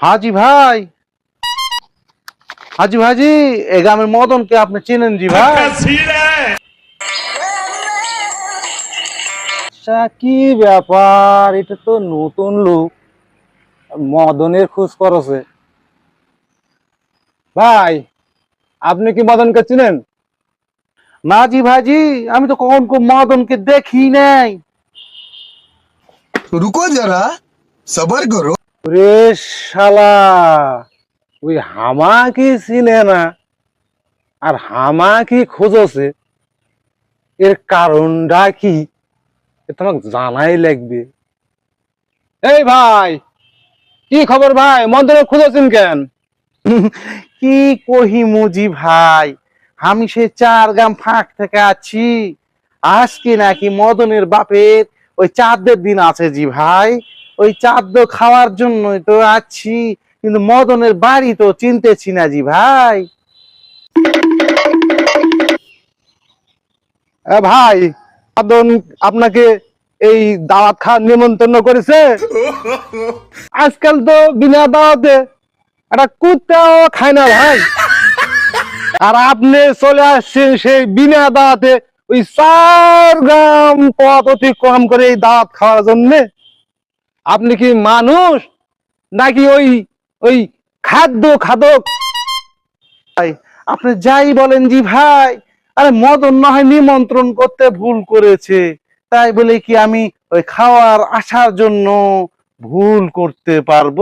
হাজি ভাই। হাজি ভাইজি এ গ্রামের মদনকে আপনি চেনেন জি ভাই? আচ্ছা কি ব্যাপার? এটা তো নতুন লোক। মদনের খোঁজ করছে। ভাই আপনি কি মদনকে চিনেন? না জি ভাইজি আমি তো কখন মদনকে দেখি নাই। রুকো যারা সবর করো। রে শালা ওই হামাকে চিনে না আর হামাকে খোঁজছে। এর কারণটা কি? তোমাকে জানাই লাগবে। এই ভাই কি খবর ভাই? মন্দিরে খুঁজেছেন কেন? কি কহি মুজি ভাই? আমি সে চার গ্রাম ফাঁক থেকে আছি। আজকে নাকি মদনের বাপের ওই চাঁদের দিন আছে জি ভাই। ওই চাঁদ খাওয়ার জন্যই তো আছি, কিন্তু মদনের বাড়ি তো চিনতেছি না জি ভাই। ভাই, মদন আপনাকে এই দাওয়াত খাওয়ার নিমন্ত্রণ করেছে? আজকাল তো বিনা দাওয়াতে একটা কুত্তাও খায় না ভাই। আর আপনি চলে আসছেন সেই বিনা দাওয়াতে ওই চার গ্রাম পথ অতিক্রম করে এই দাঁত খাওয়ার জন্য। আপনি কি মানুষ নাকি ওই ওই খাদ্য খাদক? আপনি যাই বলেন জি ভাই, আরে মদন না হয় নিমন্ত্রণ করতে ভুল করেছে। তাই বলে কি আমি ওই খাওয়ার আসার জন্য ভুল করতে পারব?